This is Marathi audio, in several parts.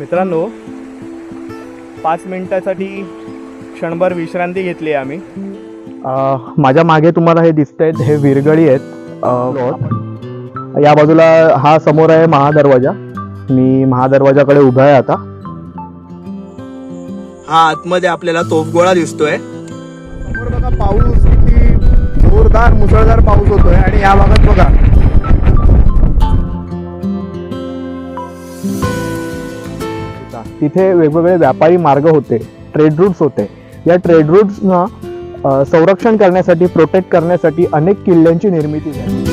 मित्रांनो पाच मिनिटासाठी क्षणभर विश्रांती घेतली आहे आम्ही. अ, माझ्या मागे तुम्हाला हे दिसत आहेत हे विरगळी आहेत अ, या बाजूला हा समोर आहे महादरवाजा. मी महादरवाजाकडे उभा आहे आता. हा आतमध्ये आपल्याला तोफगोळा दिसतोय. समोर बघा पाऊस किती जोरदार मुसळधार पाऊस होतोय. आणि या भागात बघा तिथे वेगवेगळे व्यापारी मार्ग होते ट्रेड रूट्स होते. या ट्रेड रूट्सना संरक्षण करण्यासाठी प्रोटेक्ट करण्यासाठी अनेक किल्ल्यांची निर्मिती झाली.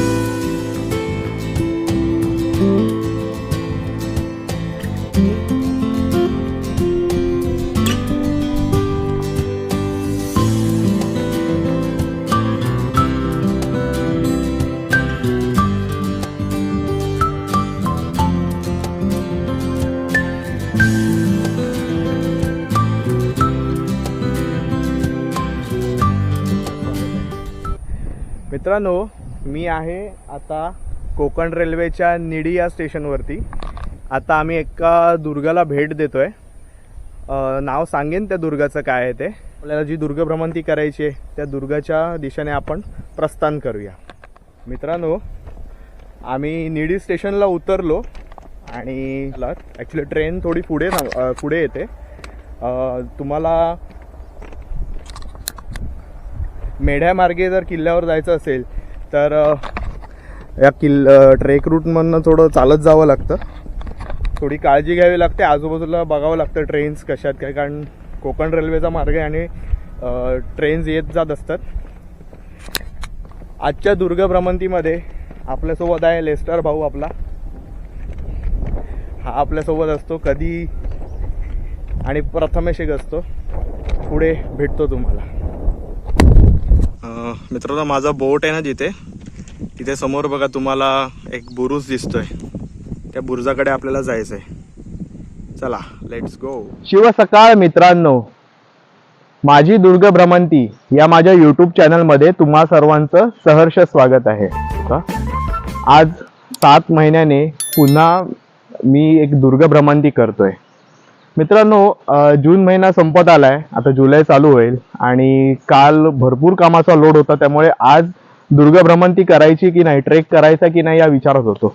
मित्रांनो मी आहे आता कोकण रेल्वेच्या निडी या स्टेशनवरती. आता आम्ही एका दुर्गाला भेट देतोय. आहे नाव सांगेन त्या दुर्गाचं काय आहे ते. आपल्याला जी दुर्ग भ्रमंती करायची आहे त्या दुर्गाच्या दिशेने आपण प्रस्थान करूया. मित्रांनो आम्ही निडी स्टेशनला उतरलो आणि ॲक्च्युली ट्रेन थोडी पुढे पुढे येते. तुम्हाला मेढ्यामार्गे जर किल्ल्यावर जायचं असेल तर या किल्ल ट्रेक रूटमधनं थोडं चालत जावं लागतं. थोडी काळजी घ्यावी लागते. आजूबाजूला बघावं लागतं ट्रेन्स कशात काय कारण कोकण रेल्वेचा मार्ग आहे आणि ट्रेन्स येत जात असतात. आजच्या दुर्ग भ्रमंतीमध्ये आपल्यासोबत आहे लेस्टर भाऊ आपला. हा आपल्यासोबत असतो कधी आणि प्रथमेश एक असतो. पुढे भेटतो तुम्हाला. मित्रांनो माझा बोट आहे ना जिथे? तिथे समोर बघा तुम्हाला एक बुरुज दिसतोय. त्या बुरुजाकडे आपल्याला जायचंय. चला लेट्स गो शिव सकाळ मित्रांनो. माझी दुर्ग भ्रमंती या माझ्या युट्यूब चॅनलमध्ये तुम्हा सर्वांचं सहर्ष स्वागत आहे. का? आज सात महिन्याने पुन्हा मी एक दुर्ग भ्रमंती करतोय. मित्रांनो जून महिना संपत आलाय. आता जुलै चालू होईल आणि काल भरपूर कामाचा लोड होता. त्यामुळे आज दुर्ग भ्रमंती करायची की नाही ट्रेक करायचा की नाही या विचारत होतो.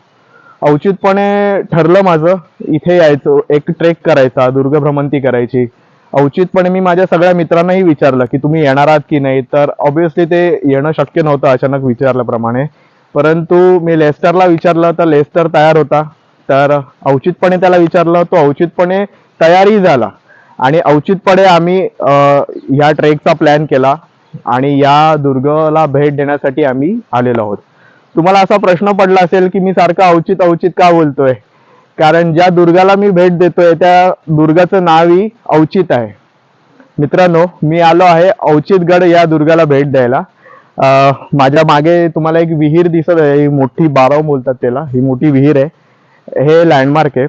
औचितपणे ठरलं माझं इथे यायचं एक ट्रेक करायचा दुर्ग भ्रमंती करायची. औचितपणे मी माझ्या सगळ्या मित्रांनाही विचारलं की तुम्ही येणार आहात की नाही? तर ऑब्विसली ते येणं शक्य नव्हतं अचानक विचारल्याप्रमाणे. परंतु मी लेस्टरला विचारलं तर लेस्टर तयार होता. तर औचितपणे त्याला विचारलं. तो औचितपणे तयारी झाला. आणि औचितपणे आम्ही ह्या ट्रेकचा प्लॅन केला आणि या दुर्गला भेट देण्यासाठी आम्ही आलेलो आहोत. तुम्हाला असा प्रश्न पडला असेल की मी सारखं औचित औचित का बोलतोय? कारण ज्या दुर्गाला मी भेट देतोय त्या दुर्गाचं नावही औचित आहे. मित्रांनो मी आलो आहे औचितगड या दुर्गाला भेट द्यायला. माझ्या मागे तुम्हाला एक विहीर दिसत आहे ही मोठी बाराव बोलतात त्याला ही मोठी विहीर आहे. हे लँडमार्क आहे.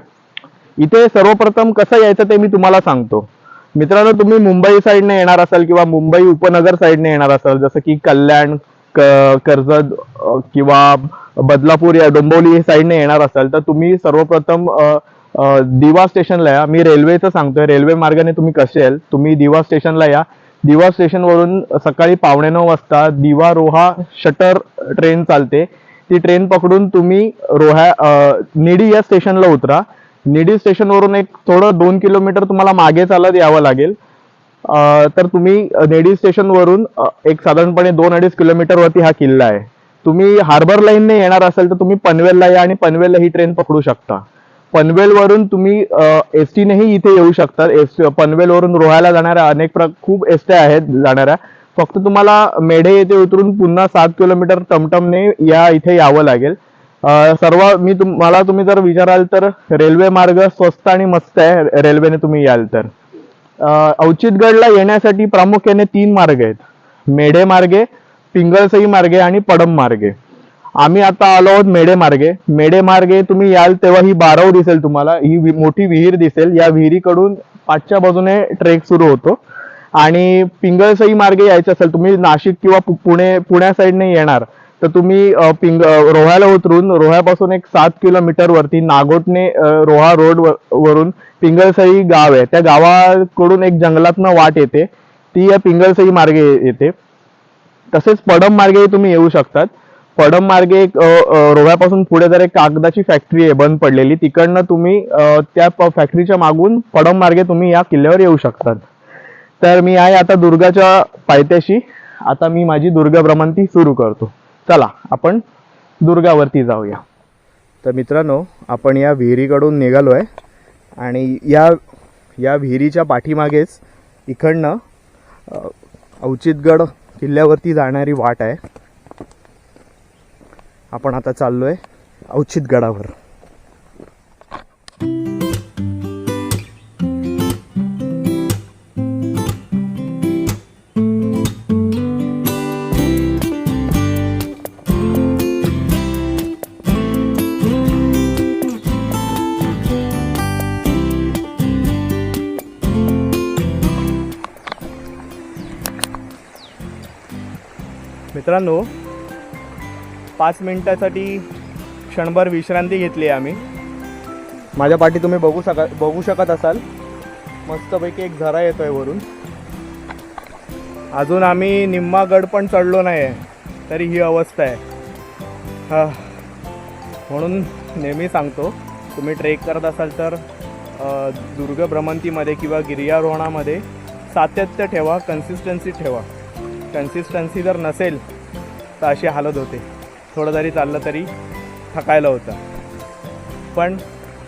इथे सर्वप्रथम कसं यायचं ते मी तुम्हाला सांगतो. मित्रांनो तुम्ही मुंबई साईडने येणार असाल किंवा मुंबई उपनगर साईडने येणार असाल जसं की कल्याण कर्जत किंवा बदलापूर या डोंबोली साईडने येणार असाल तर तुम्ही सर्वप्रथम दिवा स्टेशनला या. मी रेल्वेचं सांगतोय. रेल्वे मार्गाने तुम्ही कसे याल? तुम्ही दिवा स्टेशनला या. दिवा स्टेशनवरून सकाळी पावणे नऊ वाजता दिवा रोहा शटर ट्रेन चालते. ती ट्रेन पकडून तुम्ही रोहा निडी या स्टेशनला उतरा. निडी स्टेशनवरून एक थोडं दोन किलोमीटर तुम्हाला मागे चालत यावं लागेल. तर तुम्ही नेडी स्टेशनवरून एक साधारणपणे दोन अडीच किलोमीटरवरती हा किल्ला आहे. तुम्ही हार्बर लाईनने येणार असाल तर तुम्ही पनवेलला या आणि पनवेलला ही ट्रेन पकडू शकता. पनवेलवरून तुम्ही एस टीनेही इथे येऊ शकता. एस पनवेलवरून रोहायला जाणाऱ्या अनेक प्र खूप एसट्या आहेत जाणाऱ्या. फक्त तुम्हाला मेढे येथे उतरून पुन्हा सात किलोमीटर टमटमने या इथे यावं लागेल. सर्व मी तुम्हाला तुम्ही जर विचाराल तर रेल्वे मार्ग स्वस्त आणि मस्त आहे रेल्वेने तुम्ही याल तर. अवचितगडला औचितगडला येण्यासाठी प्रामुख्याने तीन मार्ग आहेत. मेढे मार्गे पिंगळसई मार्गे आणि पडम मार्गे. आम्ही आता आलो आहोत मेढे मार्गे. मेढे मार्गे तुम्ही याल तेव्हा ही बारव दिसेल तुम्हाला. ही मोठी विहीर दिसेल. या विहिरीकडून पाचच्या बाजूने ट्रेक सुरू होतो. आणि पिंगळसई मार्गे यायचं असेल तुम्ही नाशिक किंवा पुणे पुण्या साईडने येणार. तर तुम्ही पिंग रोह्याला उतरून रोह्यापासून एक सात किलोमीटर वरती नागोटणे रोहा रोड व- वरून पिंगळसई गाव आहे. त्या गावाकडून एक जंगलातनं वाट येते. ती या पिंगळसई मार्गे येते. तसेच पडम मार्गे तुम्ही येऊ शकतात. पडम मार्गे एक रोह्यापासून पुढे जर एक कागदाची फॅक्टरी आहे बंद पडलेली तिकडनं तुम्ही त्या फॅक्टरीच्या मागून पडम मार्गे तुम्ही या किल्ल्यावर येऊ शकतात. तर मी आहे आता दुर्गाच्या पायथ्याशी. आता मी माझी दुर्गा भ्रमंती सुरू करतो. चला आपण दुर्गावरती जाऊया. तर मित्रांनो आपण या विहिरीकडून निघालो आहे आणि या या विहिरीच्या पाठीमागेच इकडनं औचितगड किल्ल्यावरती जाणारी वाट आहे. आपण आता चाललो आहे औचितगडावर मित्रांनो पाच मिनिटासाठी क्षणभर विश्रांती घेतली आहे आम्ही. माझ्या पाठी तुम्ही बघू शका बघू शकत असाल. मस्तपैकी एक झरा येतोय वरून. अजून आम्ही निम्मा गड पण चढलो नाही आहे तरी ही अवस्था आहे. हा. म्हणून नेहमी सांगतो तुम्ही ट्रेक करत असाल तर दुर्ग भ्रमंतीमध्ये किंवा गिर्यारोहणामध्ये सातत्य ठेवा कन्सिस्टन्सी ठेवा. कन्सिस्टन्सी जर नसेल तर अशी हालत होते. थोडं जरी चाललं तरी थकायला होतं. पण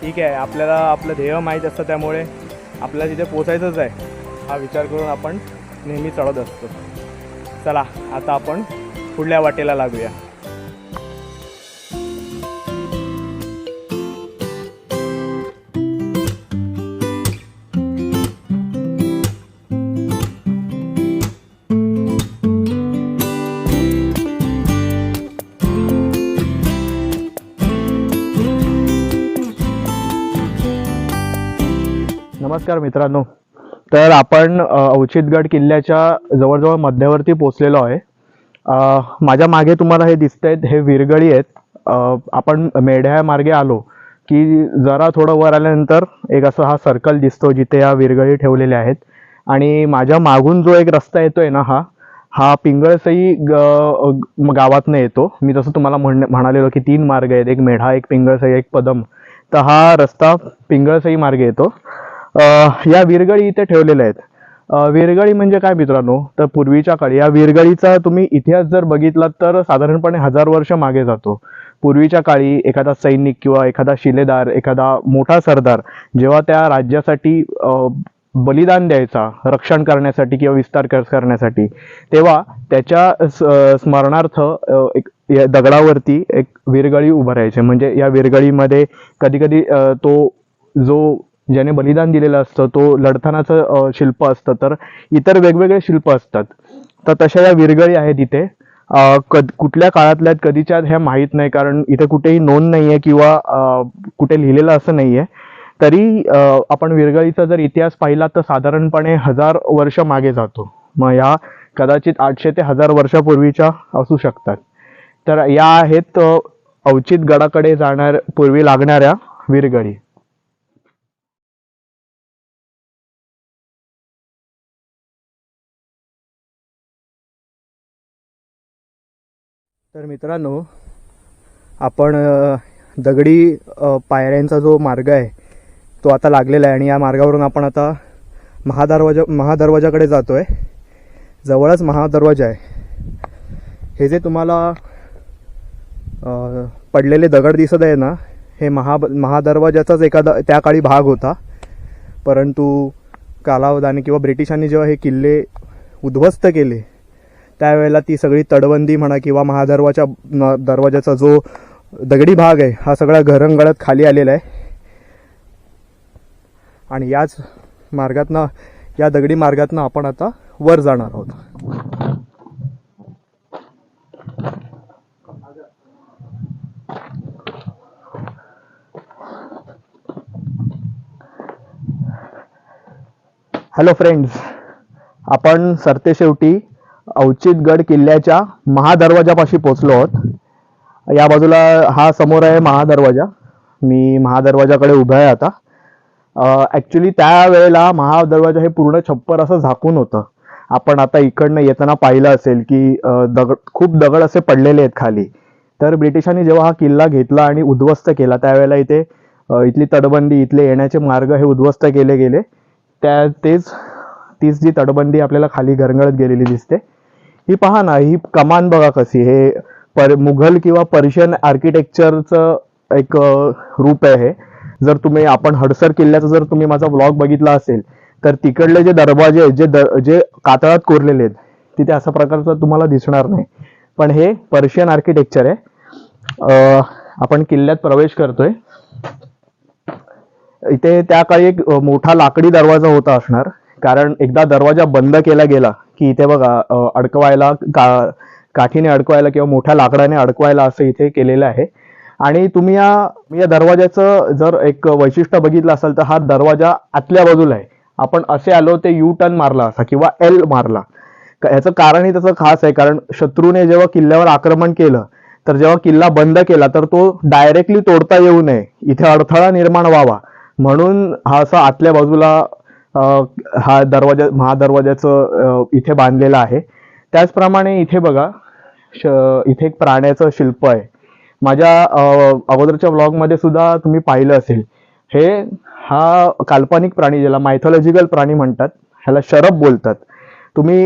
ठीक आहे आपल्याला आपलं ध्येय माहीत असतं त्यामुळे आपल्याला तिथे पोचायचंच आहे हा विचार करून आपण नेहमी चढत असतो. चला आता आपण पुढल्या वाटेला लागूया. नमस्कार मित्रांनो. तर आपण औचितगड किल्ल्याच्या जवळजवळ मध्यवर्ती पोचलेलो आहे. माझ्या मागे तुम्हाला हे दिसत आहेत हे विरगळी आहेत. आपण मेढ्या मार्गे आलो की जरा थोडं वर आल्यानंतर एक असं हा सर्कल दिसतो जिथे या विरगळी ठेवलेल्या आहेत. आणि माझ्या मागून जो एक रस्ता येतोय ना हा हा पिंगळसई ग- गावातनं येतो. मी जसं तुम्हाला म्हण म्हणालेलो की तीन मार्ग आहेत. एक मेढा एक पिंगळसई एक पदम. तर हा रस्ता पिंगळसई मार्गे येतो. या विरगळी इथे ठेवलेल्या आहेत. विरगळी म्हणजे काय मित्रांनो? तर पूर्वीच्या काळी या विरगळीचा तुम्ही इतिहास जर बघितलात तर साधारणपणे हजार वर्ष मागे जातो. पूर्वीच्या काळी एखादा सैनिक किंवा एखादा शिलेदार एखादा मोठा सरदार जेव्हा त्या राज्यासाठी बलिदान द्यायचा रक्षण करण्यासाठी किंवा विस्तार कर- करण्यासाठी तेव्हा त्याच्या स- स्मरणार्थ एक दगडावरती एक विरगळी उभं राहायचे. म्हणजे या विरगळीमध्ये कधी कधी तो जो ज्याने बलिदान दिलेलं असतं तो लढतानाचं शिल्प असतं. तर इतर वेगवेगळे शिल्प असतात. तर तशा या विरगळी आहेत इथे. कद कुठल्या काळातल्या आहेत, कधीच्या ह्या माहीत नाही. कारण इथे कुठेही नोंद नाही आहे किंवा कुठे लिहिलेलं असं नाही आहे तरी आपण विरगळीचा जर इतिहास पाहिला तर साधारणपणे हजार वर्ष मागे जातो. मग ह्या कदाचित आठशे ते हजार वर्षापूर्वीच्या असू शकतात. तर या आहेत अवचित गडाकडे जाणार पूर्वी लागणाऱ्या विरगळी तर मित्रांनो आपण दगडी पायऱ्यांचा जो मार्ग आहे तो आता लागलेला आहे आणि या मार्गावरून आपण आता महादरवाजा महादरवाजाकडे जातो आहे जवळच महादरवाजा आहे. हे जे तुम्हाला पडलेले दगड दिसत आहे ना हे महा महादरवाजाचाच एखादा त्या काळी भाग होता. परंतु कालावधाने किंवा ब्रिटिशांनी जेव्हा हे किल्ले उद्ध्वस्त केले त्यावेळेला ती सगळी तडबंदी म्हणा किंवा महादरवाजा न- दरवाजाचा जो दगडी भाग आहे हा सगळा घरंगळत खाली आलेला आहे. आणि याच मार्गातनं या दगडी मार्गातनं आपण आता वर जाणार आहोत. हॅलो फ्रेंड्स आपण सरते शेवटी अवचितगड किल्ल्याच्या महादरवाजापाशी पोचलो आहोत. या बाजूला हा समोर आहे महादरवाजा. मी महादरवाजाकडे उभा आहे आता. ॲक्च्युली त्यावेळेला महादरवाजा हे पूर्ण छप्पर असं झाकून होतं. आपण आता इकडनं येताना पाहिलं असेल की दगड खूप दगड असे पडलेले आहेत खाली. तर ब्रिटिशांनी जेव्हा हा किल्ला घेतला आणि उद्ध्वस्त केला त्यावेळेला इथे इथली तटबंदी इथले येण्याचे मार्ग हे उद्ध्वस्त केले गेले. त्या तेच तीच जी तटबंदी आपल्याला खाली घरंगळत गेलेली दिसते. ही पहा ना ही कमान बघा कशी हे पर मुघल किंवा पर्शियन आर्किटेक्चरचं एक रूप आहे. हे जर तुम्ही आपण हडसर किल्ल्याचा जर तुम्ही माझा ब्लॉग बघितला असेल तर तिकडले जे दरवाजे आहेत, जे द जे कातळात कोरलेले आहेत तिथे अशा प्रकारचं तुम्हाला दिसणार नाही. पण हे पर्शियन आर्किटेक्चर आहे. आपण किल्ल्यात प्रवेश करतोय. इथे त्या काळी एक मोठा लाकडी दरवाजा होता असणार. कारण एकदा दरवाजा बंद केला गेला की इथे बघा अडकवायला का काठीने अडकवायला किंवा मोठ्या लाकडाने अडकवायला असं इथे केलेलं आहे. आणि तुम्ही या या दरवाज्याचं जर एक वैशिष्ट्य बघितलं असेल तर हा दरवाजा आतल्या बाजूला आहे. आपण असे आलो ते यू टर्न मारला असा किंवा एल मारला. याचं कारणही त्याचं खास आहे कारण शत्रूने जेव्हा किल्ल्यावर आक्रमण केलं तर जेव्हा किल्ला बंद केला तर तो डायरेक्टली तोडता येऊ नये. इथे अडथळा निर्माण व्हावा. म्हणून हा असा आतल्या बाजूला हा दरवाजा महादरवाजाचं इथे बांधलेला आहे. त्याचप्रमाणे इथे बघा इथे एक प्राण्याचं शिल्प आहे. माझ्या अगोदरच्या ब्लॉगमध्ये सुद्धा तुम्ही पाहिलं असेल. हे हा काल्पनिक प्राणी ज्याला मायथॉलॉजिकल प्राणी म्हणतात ह्याला शरब बोलतात. तुम्ही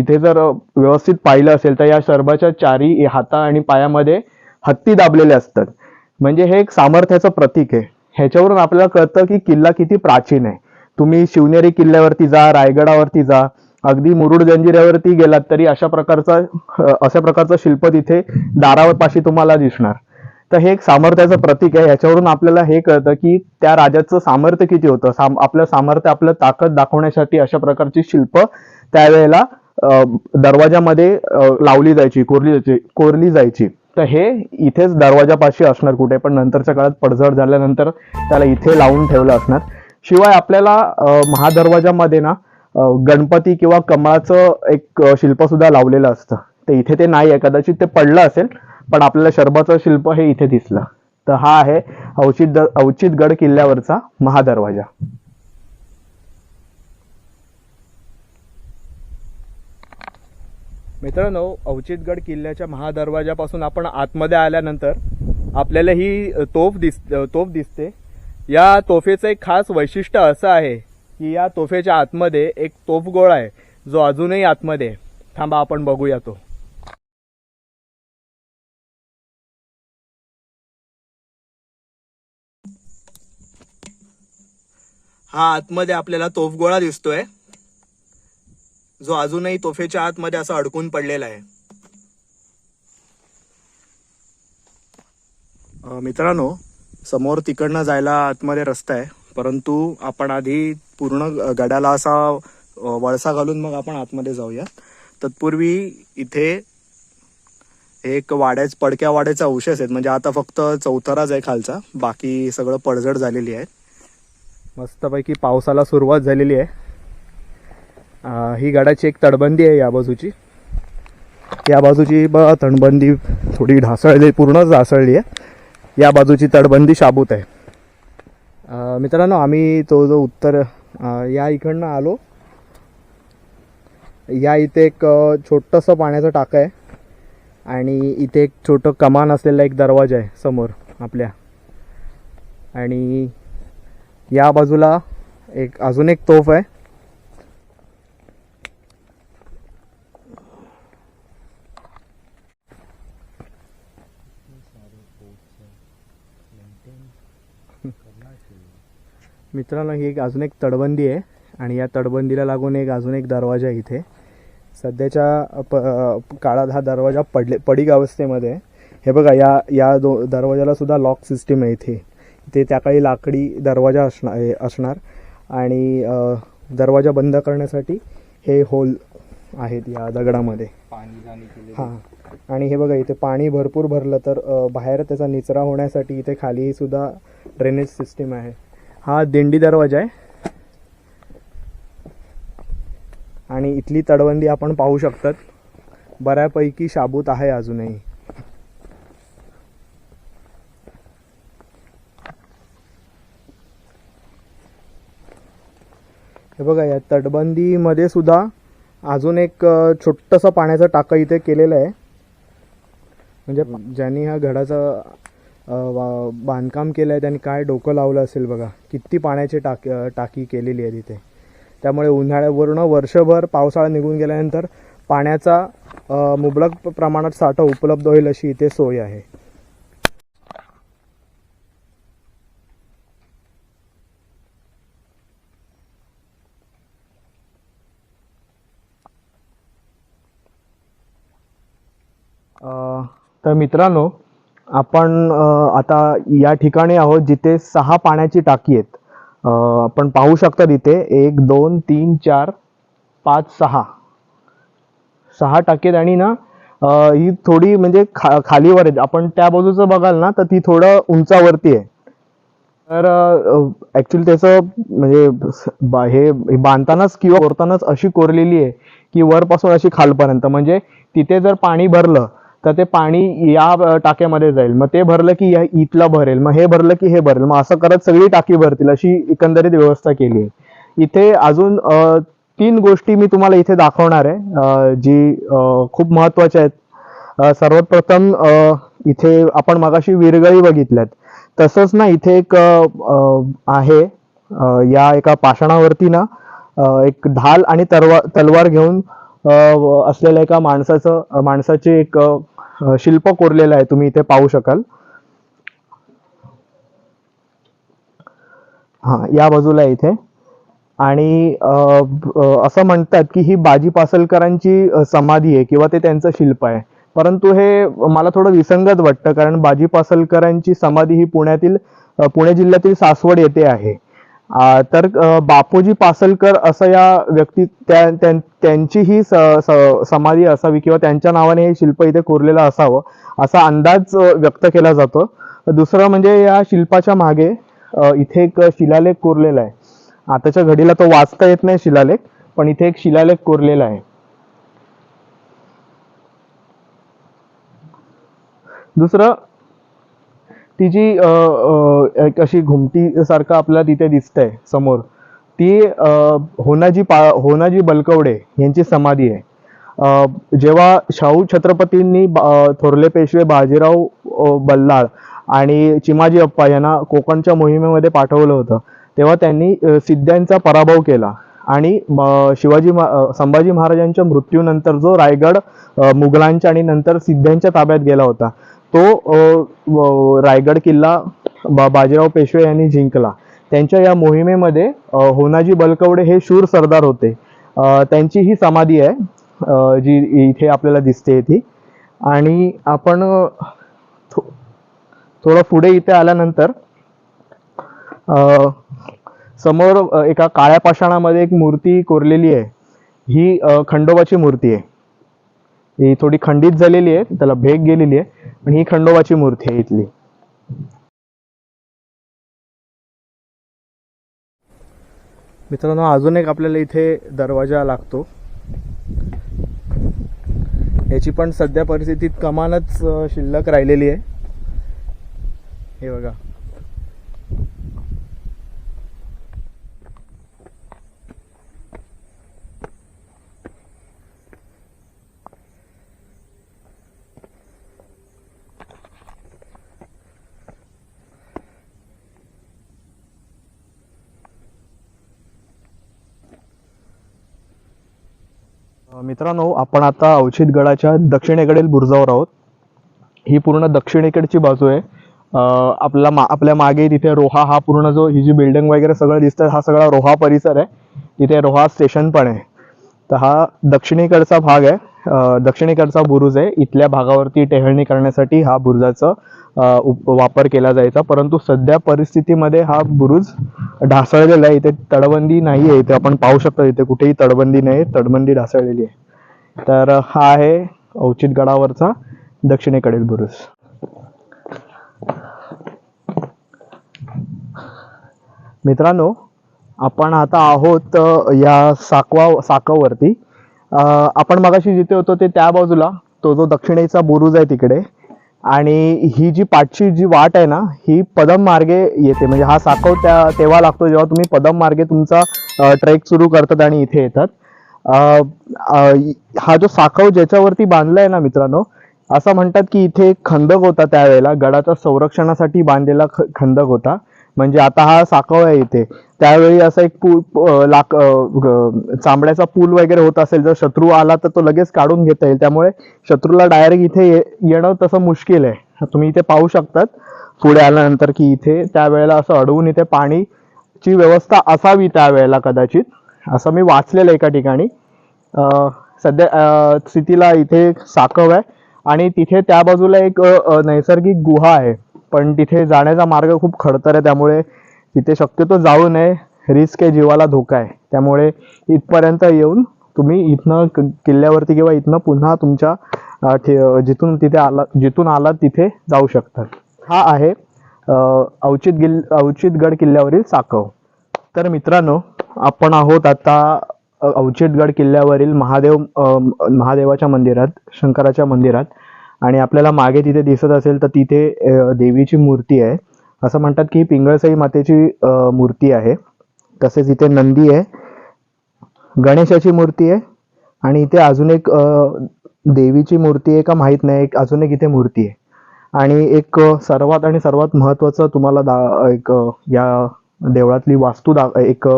इथे जर व्यवस्थित पाहिलं असेल तर या शरबाच्या चारी हाता आणि पायामध्ये हत्ती दाबलेले असतात. म्हणजे हे एक सामर्थ्याचं प्रतीक आहे. ह्याच्यावरून आपल्याला कळतं की किल्ला किती प्राचीन आहे. तुम्ही शिवनेरी किल्ल्यावरती जा रायगडावरती जा अगदी मुरुड जंजिऱ्यावरती गेलात तरी अशा प्रकारचा अशा प्रकारचं शिल्प तिथे दारावपाशी तुम्हाला दिसणार. तर हे एक सामर्थ्याचं प्रतीक आहे. याच्यावरून आपल्याला हे कळतं की त्या राजाचं सामर्थ्य किती होतं. साम आपलं सामर्थ्य आपलं ताकद दाखवण्यासाठी अशा प्रकारची शिल्प त्यावेळेला दरवाजामध्ये लावली जायची कोरली जायची कोरली जायची. तर हे इथेच दरवाजापाशी असणार कुठे पण नंतरच्या काळात पडझड झाल्यानंतर त्याला इथे लावून ठेवलं असणार. शिवाय आपल्याला महादरवाजामध्ये ना गणपती किंवा कमळाचं एक शिल्प सुद्धा लावलेलं असतं. ते इथे ते नाही आहे कदाचित ते पडलं असेल पण आपल्याला शरबाचं शिल्प हे इथे दिसलं. तर हा आहे अवचित अवचितगड किल्ल्यावरचा महादरवाजा. मित्रांनो अवचितगड किल्ल्याच्या महादरवाजापासून आपण आतमध्ये आल्यानंतर आपल्याला ही तोफ दिस तोफ दिसते. या तोफेचं एक खास वैशिष्ट्य असं आहे की या तोफेच्या आतमध्ये एक तोफगोळा आहे जो अजूनही आतमध्ये आहे. थांबा आपण बघूया तो हा आतमध्ये आपल्याला तोफगोळा दिसतोय जो अजूनही तोफेच्या आतमध्ये असा अडकून पडलेला आहे मित्रांनो समोर तिकडनं जायला आतमध्ये रस्ता आहे. परंतु आपण आधी पूर्ण गडाला असा वळसा घालून मग आपण आतमध्ये जाऊया. तत्पूर्वी इथे एक वाड्याच पडक्या वाड्याचा अवशेष आहेत. म्हणजे आता फक्त चौथराच आहे खालचा. बाकी सगळं पडझड झालेली आहे. मस्तपैकी पावसाला सुरुवात झालेली आहे. ही गडाची एक तटबंदी आहे या बाजूची. या बाजूची ब तटबंदी थोडी ढासळली पूर्णच ढासळली आहे. या बाजूची तटबंदी शाबूत आहे. मित्रांनो आम्ही तो जो उत्तर या इकडनं आलो. या इथे एक छोटंसं पाण्याचं टाकं आहे. आणि इथे एक छोटं कमान असलेला एक दरवाजा आहे समोर आपल्या. आणि या बाजूला एक अजून एक तोफ आहे. मित्रांनो ही एक अजून एक तटबंदी आहे आणि या तटबंदीला लागून एक अजून एक दरवाजा आहे इथे. सध्याच्या प काळात हा दरवाजा पडले पडीक अवस्थेमध्ये हे बघा या या दो दरवाजाला सुद्धा लॉक सिस्टीम आहे इथे. इथे त्या काळी लाकडी दरवाजा असणार असणार. आणि दरवाजा बंद करण्यासाठी हे होल आहेत या दगडामध्ये. हां. आणि हे बघा इथे पाणी भरपूर भरलं तर बाहेर त्याचा निचरा होण्यासाठी इथे खाली सुद्धा ड्रेनेज सिस्टीम आहे. हा दिंडी दरवाजा आहे. आणि इथली तडवंदी आपण पाहू शकतात. बऱ्यापैकी शाबूत आहे अजूनही. हे बघा या तटबंदीमध्ये सुद्धा अजून एक छोटंसं पाण्याचं टाकं इथे केलेलं आहे. म्हणजे ज्यांनी हा घडाचा वा- बांधकाम केलं आहे त्यांनी काय डोकं लावलं असेल बघा. किती पाण्याची टाकी टाकी केलेली आहे तिथे. त्यामुळे उन्हाळ्यावरून वर्षभर पावसाळा निघून गेल्यानंतर पाण्याचा मुबलक प्रमाणात साठा उपलब्ध होईल अशी इथे सोय आहे. तर मित्रांनो आपण आता या ठिकाणी आहोत जिथे सहा पाण्याची टाकी आहेत. आपण पाहू शकता तिथे एक दोन तीन चार पाच सहा. सहा टाकी आहेत आणि ना ही थोडी म्हणजे खा खालीवर आहेत. आपण त्या बाजूचं बघाल ना तर ती थोडं उंचावरती आहे. तर ॲक्च्युली त्याचं म्हणजे बा- हे हे बांधतानाच किंवा कोरतानाच अशी कोरलेली आहे की वरपासून अशी खालपर्यंत. म्हणजे तिथे जर पाणी भरलं तर ते पाणी या टाक्यामध्ये जाईल. मग ते भरलं की या इथला भरेल मग हे भरलं की हे भरेल. मग असं करत सगळी टाकी भरतील अशी एकंदरीत व्यवस्था केली आहे. इथे अजून तीन गोष्टी मी तुम्हाला इथे दाखवणार आहे जी खूप महत्त्वाच्या आहेत. सर्वात प्रथम इथे आपण मगाशी विरगळी बघितल्यात. तसंच ना इथे एक आहे या एका पाषाणावरती ना एक ढाल आणि तलवार तलवार घेऊन व- असलेल्या एका माणसाचं माणसाची एक शिल्प कोरलेलं आहे तुम्ही इथे पाहू शकाल. हा या बाजूला इथे. आणि असं म्हणतात की ही बाजी पासलकरांची समाधी आहे किंवा ते त्यांचं शिल्प आहे. परंतु हे मला थोडं विसंगत वाटतं कारण बाजी पासलकरांची समाधी ही पुण्यातील पुणे जिल्ह्यातील सासवड येथे आहे. तर बापूजी पासलकर असं या व्यक्ती त्या त्यांची ही समाधी असावी किंवा त्यांच्या नावाने हे शिल्प इथे कोरलेलं असावं असा अंदाज व्यक्त केला जातो. दुसरं म्हणजे या शिल्पाच्या मागे इथे एक शिलालेख कोरलेला आहे. आताच्या घडीला तो वाचता येत नाही शिलालेख पण इथे एक शिलालेख कोरलेला आहे. दुसरं ती जी एक अशी घुमटीसारखं आपल्याला तिथे दिसतंय समोर ती होनाजी पा होनाजी बलकवडे यांची समाधी आहे. जेव्हा शाहू छत्रपतींनी थोरले पेशवे बाजीराव बल्लाळ आणि चिमाजी अप्पा यांना कोकणच्या मोहिमेमध्ये पाठवलं होतं तेव्हा त्यांनी सिद्ध्यांचा पराभव केला आणि म- शिवाजी मा- संभाजी महाराजांच्या मृत्यूनंतर जो रायगड मुघलांच्या आणि नंतर सिद्ध्यांच्या ताब्यात गेला होता तो रायगड किल्ला बा- बाजीराव पेशवे यांनी जिंकला. त्यांच्या या मोहिमेमध्ये होनाजी बलकवडे हे शूर सरदार होते. त्यांची ही समाधी आहे जी इथे आपल्याला दिसते ती. आणि आपण थो- थोडं पुढे इथे आल्यानंतर समोर एका काळ्या पाषाणामध्ये एक मूर्ती कोरलेली आहे. ही खंडोबाची मूर्ती आहे. ही थोडी खंडित झालेली आहे त्याला भेग गेलेली आहे पण ही खंडोबाची मूर्ती आहे इथली. मित्रांनो अजून एक आपल्याला इथे दरवाजा लागतो. याची पण सध्या परिस्थितीत कमानच शिल्लक राहिलेली आहे. हे बघा. मित्रांनो आपण आता अवचित गडाच्या दक्षिणेकडील बुरुजावर आहोत. ही पूर्ण दक्षिणेकडची बाजू आहे. आपला मा आपल्या मागे तिथे रोहा हा पूर्ण जो ही जी बिल्डिंग वगैरे सगळं दिसतं हा सगळा रोहा परिसर आहे. तिथे रोहा स्टेशन पण आहे. तर हा दक्षिणेकडचा भाग आहे. दक्षिणेकडचा बुरुज आहे. इथल्या भागावरती टेहळणी करण्यासाठी हा बुरुजाचं वापर केला जायचा. परंतु सध्या परिस्थितीमध्ये हा बुरुज ढासळलेला आहे. इथे तडबंदी नाही आहे. इथे आपण पाहू शकतो इथे कुठेही तडबंदी नाही तडबंदी ढासळलेली आहे. तर हा आहे औचित गडावरचा दक्षिणेकडील बुरुज. मित्रांनो आपण आता आहोत या साकवा साकावरती. आपण मगाशी जिथे होतो ते त्या बाजूला. तो जो दक्षिणेचा बुरुज आहे तिकडे. आणि ही जी पाठची जी वाट आहे ना ही पदम मार्गे येते. म्हणजे हा साखव त्या तेव्हा लागतो जेव्हा तुम्ही पदम मार्गे तुमचा ट्रेक सुरू करतात आणि इथे येतात. हा जो साखव ज्याच्यावरती बांधला आहे ना मित्रांनो असं म्हणतात की इथे एक खंदक होता त्यावेळेला. गडाच्या संरक्षणासाठी बांधलेला ख- खंदक होता. म्हणजे आता हा साकव आहे इथे. त्यावेळी असा एक पूल लाक चांबड्याचा पूल वगैरे होत असेल जर शत्रू आला तर तो लगेच काढून घेता येईल. त्यामुळे शत्रूला डायरेक्ट इथे ये- येणं तसं मुश्किल आहे. तुम्ही इथे पाहू शकतात पुढे आल्यानंतर की इथे त्यावेळेला असं अडवून इथे पाणीची व्यवस्था असावी त्यावेळेला कदाचित. असं मी वाचलेलं आहे एका ठिकाणी. सध्या स्थितीला इथे एक साकव आहे. आणि तिथे त्या बाजूला एक नैसर्गिक गुहा आहे. पण तिथे जाण्याचा मार्ग खूप खडतर आहे त्यामुळे तिथे शक्यतो जाऊ नये. रिस्क आहे जीवाला धोका आहे. त्यामुळे इथपर्यंत येऊन तुम्ही इथनं क- किल्ल्यावरती किंवा इथनं पुन्हा तुमच्या ठे- जिथून तिथे आला जिथून आलात तिथे जाऊ शकतात. हा आहे अवचित गिल अवचितगड किल्ल्यावरील साकव. तर मित्रांनो आपण आहोत आता अवचितगड किल्ल्यावरील महादेव महादेवाच्या मंदिरात शंकराच्या मंदिरात. आणि आपल्याला मागे तिथे दिसत असेल तर तिथे देवीची मूर्ती आहे. असं म्हणतात की पिंगळसाई मातेची मूर्ती आहे. तसेच इथे नंदी आहे. गणेशाची मूर्ती आहे. आणि इथे अजून एक देवीची मूर्ती आहे का माहीत नाही. एक अजून एक इथे मूर्ती आहे. आणि एक सर्वात आणि सर्वात महत्त्वाचं तुम्हाला दा एक या देवळातली वास्तू दा एक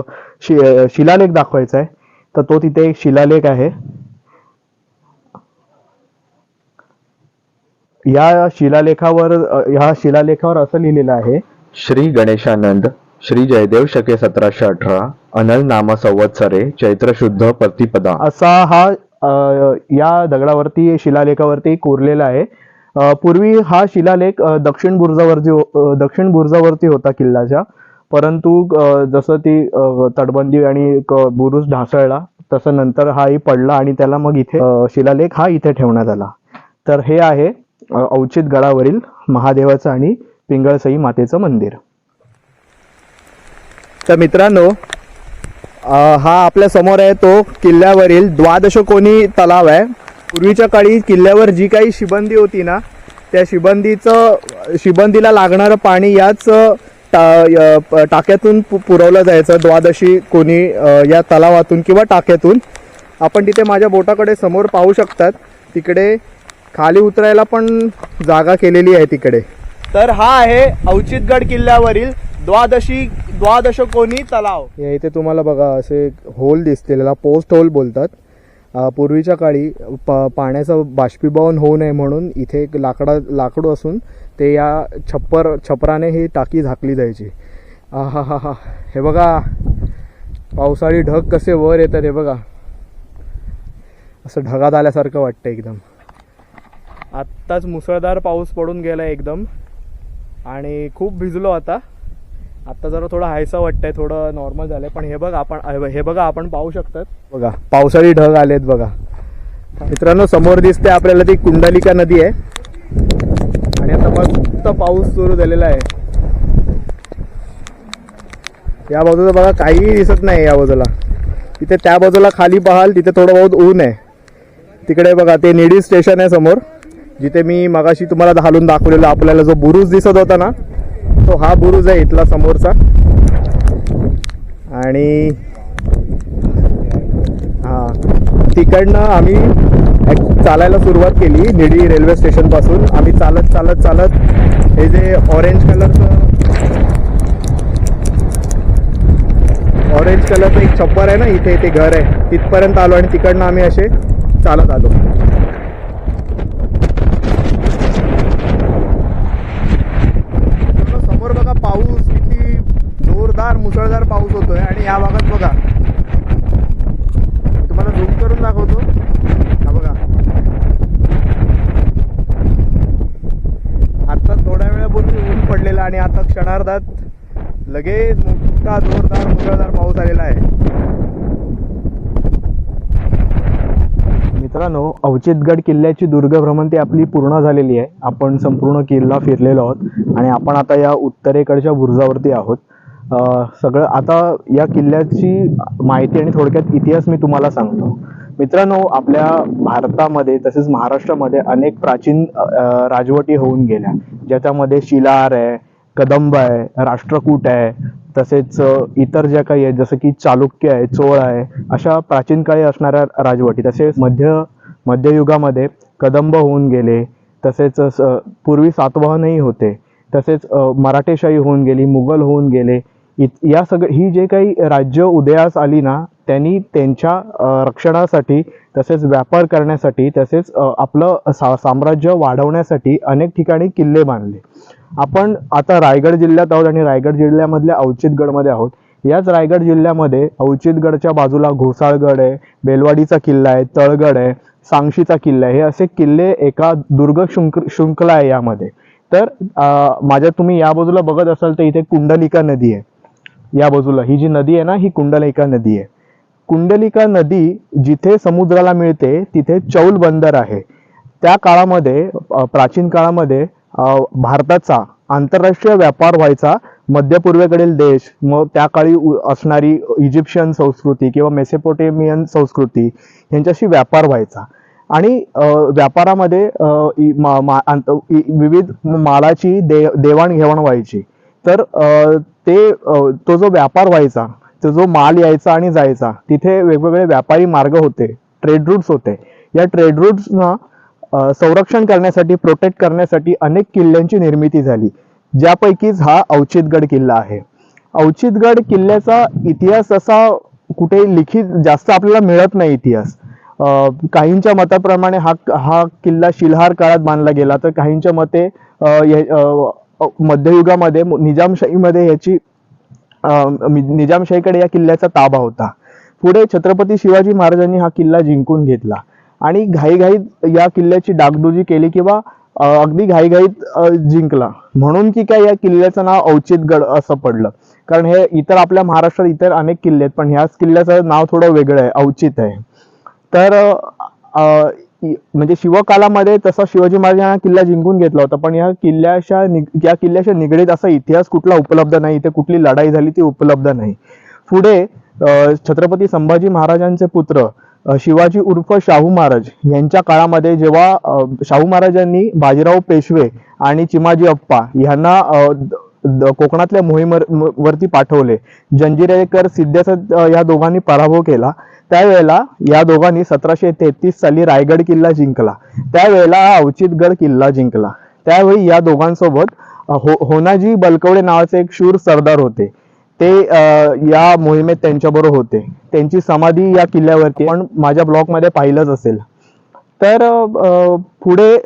शि शिलालेख दाखवायचा आहे. तर तो तिथे एक शिलालेख आहे. या शिलालेखावर ह्या शिलालेखावर असं लिहिलेलं आहे श्री गणेशानंद श्री जयदेव शके सतराशे अठरा अनल नाम संवत्सरे चैत्र शुद्ध प्रतिपदा. असा हा या दगडावरती शिलालेखावरती कोरलेला आहे. पूर्वी हा शिलालेख दक्षिण बुर्जावरती हो- दक्षिण बुर्जावरती होता किल्ल्याच्या परंतु जसं ती तटबंदी आणि बुरुज ढासळला तसं नंतर हाही पडला आणि त्याला मग इथे शिलालेख हा इथे ठेवण्यात आला. तर हे आहे अवचित गडावरील महादेवाचं आणि पिंगळसई मातेचं मंदिर. तर मित्रांनो हा आपल्यासमोर आहे तो किल्ल्यावरील द्वादश कोणी तलाव आहे. पूर्वीच्या काळी किल्ल्यावर जी काही शिबंदी होती ना त्या शिबंदीचं शिबंदीला लागणारं पाणी याच टा टाक्यातून पु- पुरवलं जायचं द्वादशी कोणी या तलावातून किंवा टाक्यातून. आपण तिथे माझ्या बोटाकडे समोर पाहू शकतात. तिकडे खाली उतरायला पण जागा केलेली आहे तिकडे. तर हा आहे अवचितगड किल्ल्यावरील द्वादशी द्वादश कोणी तलाव. या इथे तुम्हाला बघा असे होल दिसतील याला पोस्ट होल बोलतात. पूर्वीच्या काळी प पाण्याचं बाष्पीभवन होऊ नये म्हणून इथे एक लाकडा लाकडू असून ते या छप्पर छपराने ही टाकी झाकली जायची. हा हा हा हा. हे बघा पावसाळी ढग कसे वर येतात हे बघा. असं ढगात आल्यासारखं वाटतं एकदम. आत्ताच मुसळधार पाऊस पडून गेला एकदम. आणि खूप भिजलो आता. आता जरा थोडं हायसा वाटतंय थोडं नॉर्मल झालंय. पण हे बघा आपण हे बघा आपण पाहू शकतात. बघा पावसाळी ढग आलेत बघा. मित्रांनो समोर दिसते आपल्याला ती कुंडलिका नदी आहे. आणि आता मस्त पाऊस सुरू झालेला आहे. या बाजूला बघा काहीही दिसत नाही या बाजूला. तिथे त्या बाजूला खाली पाहाल तिथे थोडं बहुत ऊन आहे. तिकडे बघा ते निडी स्टेशन आहे समोर. जिथे मी मगाशी तुम्हाला हालून दाखवलेला आपल्याला जो बुरुज दिसत होता ना तो हा बुरुज आहे इथला समोरचा. आणि हा तिकडनं आम्ही चालायला सुरुवात केली निडी रेल्वे स्टेशनपासून आम्ही चालत चालत चालत हे जे ऑरेंज कलरचं ऑरेंज कलरचं एक छप्पर आहे ना इथे ते घर आहे. तिथपर्यंत आलो आणि तिकडनं आम्ही असे चालत आलो मित्रांनो, समोर बघा पाऊस किती जोरदार मुसळधार पाऊस होतोय आणि या भागात बघा तुम्हाला झूम करून दाखवतो हा बघा आता थोड्या वेळापूर्वी ऊन पडलेलं आणि आता क्षणार्धात लगेच मोठा जोरदार मुसळधार पाऊस आलेला आहे. मित्रांनो अवचितगड किल्ल्याची दुर्ग भ्रमंती आपली पूर्ण झालेली आहे. आपण संपूर्ण किल्ला फिरलेलो आहोत आणि आपण आता या उत्तरेकडच्या बुरुजावरती आहोत. सगळं आता या किल्ल्याची माहिती आणि थोडक्यात इतिहास मी तुम्हाला सांगतो. मित्रांनो आपल्या भारतामध्ये तसेच महाराष्ट्रामध्ये अनेक प्राचीन राजवटी होऊन गेल्या. ज्याच्यामध्ये शिलार आहे कदंब आहे राष्ट्रकूट आहे तसेच इतर ज्या काही आहेत जसं की चालुक्य आहे चोळ आहे अशा प्राचीन काळी असणाऱ्या राजवटी तसेच मध्य मध्ययुगामध्ये कदंब होऊन गेले तसेच पूर्वी सातवाहनही होते तसेच मराठेशाही होऊन गेली मुघल होऊन गेले इत- या सगळं ही जे काही राज्य उदयास आली ना त्यांनी त्यांच्या रक्षणासाठी तसेच व्यापार करण्यासाठी तसेच आपलं सा साम्राज्य वाढवण्यासाठी अनेक ठिकाणी किल्ले बांधले. आपण आता रायगड जिल्ह्यात आहोत आणि रायगड जिल्ह्यामधल्या अवचितगडमध्ये आहोत. याच रायगड जिल्ह्यामध्ये अवचितगडच्या बाजूला घोसाळगड आहे बेलवाडीचा किल्ला आहे तळगड आहे सांगशीचा किल्ला आहे. हे असे किल्ले एका दुर्ग शृंख शृंखला आहे यामध्ये. तर माझ्या तुम्ही या बाजूला बघत असाल तर इथे कुंडलिका नदी आहे. या बाजूला. ही जी नदी आहे ना ही कुंडलिका नदी आहे. कुंडलिका नदी जिथे समुद्राला मिळते तिथे चौल बंदर आहे. त्या काळामध्ये प्राचीन काळामध्ये भारताचा आंतरराष्ट्रीय व्यापार व्हायचा मध्य पूर्वेकडील देश मग त्या काळी उ- असणारी इजिप्शियन संस्कृती किंवा मेसेपोटेमियन संस्कृती यांच्याशी व्यापार व्हायचा. आणि व्यापारामध्ये इ- मा- मा- विविध मालाची दे देवाणघेवाण व्हायची. तर ते तो जो व्यापार व्हायचा तो जो माल यायचा आणि जायचा तिथे वेगवेगळे व्यापारी मार्ग होते ट्रेड रूट्स होते. या ट्रेड रूट्सना संरक्षण करण्यासाठी प्रोटेक्ट करण्यासाठी अनेक किल्ल्यांची निर्मिती झाली. ज्यापैकीच हा अवचितगड किल्ला आहे. अवचितगड किल्ल्याचा इतिहास असा कुठे लिखित जास्त आपल्याला मिळत नाही इतिहास. काहींच्या मताप्रमाणे हा हा किल्ला शिलहार काळात बांधला गेला. तर काहींच्या मते मध्ययुगामध्ये निजामशाहीमध्ये याची निजामशाहीकडे या किल्ल्याचा ताबा होता. पुढे छत्रपती शिवाजी महाराजांनी हा किल्ला जिंकून घेतला. आणि घाईघाईत या किल्ल्याची डागडुजी केली किंवा अगदी घाईघाईत जिंकला. म्हणून की काय या किल्ल्याचं नाव औचितगड असं पडलं. कारण हे इतर आपल्या महाराष्ट्रात इतर अनेक किल्ले आहेत पण ह्याच किल्ल्याचं नाव थोडं वेगळं आहे औचित आहे. तर म्हणजे शिवकालामध्ये तसा शिवाजी महाराजांना किल्ला जिंकून घेतला होता पण या किल्ल्याच्या नि या किल्ल्याच्या निगडीत असा इतिहास कुठला उपलब्ध नाही इथे कुठली लढाई झाली ती उपलब्ध नाही. पुढे छत्रपती संभाजी महाराजांचे पुत्र शिवाजी उर्फ शाहू महाराज यांच्या काळामध्ये जेव्हा शाहू महाराजांनी बाजीराव पेशवे आणि चिमाजी अप्पा यांना द- द- कोकणातल्या मोहिमेवरती पाठवले जंजिरेकर सिद्धेसर या दोघांनी पराभव केला त्यावेळेला या दोघांनी सतराशे तेहतीस साली रायगड किल्ला जिंकला त्यावेळेला हा अवचितगड किल्ला जिंकला त्यावेळी या दोघांसोबत हो होनाजी बलकवडे नावाचे एक शूर सरदार होते ते या मोहिमेत त्यांच्याबरोबर होते. त्यांची समाधी या किल्ल्यावरती पण माझ्या ब्लॉगमध्ये पाहिलंच असेल. तर पुढे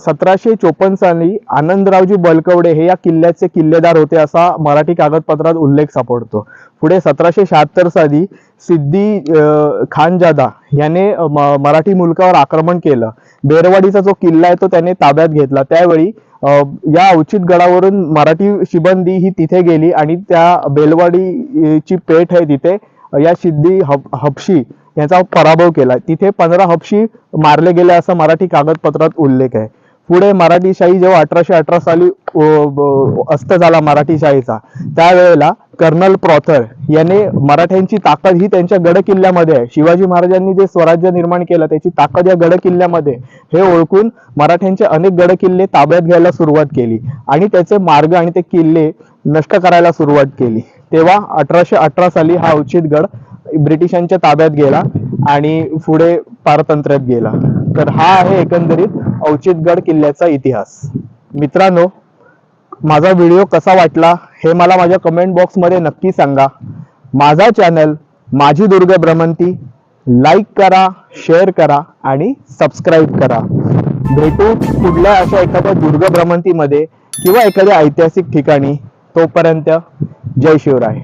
सतराशे चोपन्न साली आनंदरावजी बलकवडे हे या किल्ल्याचे किल्लेदार होते असा मराठी कागदपत्रात उल्लेख सापडतो. पुढे सतराशे शहात्तर साली सिद्धी खानजादा याने मराठी मुलकावर आक्रमण केलं. बेरवाडीचा जो किल्ला आहे तो त्याने ताब्यात घेतला. त्यावेळी या अवचित गडावरून मराठी शिबंदी ही तिथे गेली आणि त्या बेलवाडीची पेठ आहे तिथे या सिद्धी हपशी याचा पराभव केला. तिथे पंधरा हपशी मारले गेले असा मराठी कागदपत्रात उल्लेख आहे. पुढे मराठी शाही जेव्हा अठराशे अठरा साली अस्त झाला मराठी शाहीचा त्यावेळेला कर्नल प्रॉथर याने मराठ्यांची ताकद ही त्यांच्या गड किल्ल्यामध्ये आहे. शिवाजी महाराजांनी जे स्वराज्य निर्माण केलं त्याची ताकद या गड किल्ल्यामध्ये हे ओळखून मराठ्यांचे अनेक गड किल्ले ताब्यात घ्यायला सुरुवात केली आणि त्याचे मार्ग आणि ते किल्ले नष्ट करायला सुरुवात केली. तेव्हा अठराशे अठरा साली हा उचित गड ब्रिटिशांच्या ताब्यात गेला. आणि पुढे पारतंत्र्यात गेला. तर हा आहे एकंदरीत औचितगड किल्ल्याचा इतिहास. मित्रांनो माझा व्हिडिओ कसा वाटला हे मला माझ्या कमेंट बॉक्समध्ये नक्की सांगा. माझा चॅनल माझी दुर्ग भ्रमंती लाईक करा शेअर करा आणि सबस्क्राईब करा. भेटू कुठल्या अशा एखाद्या दुर्ग भ्रमंतीमध्ये किंवा एखाद्या ऐतिहासिक ठिकाणी. तोपर्यंत जय शिवराय.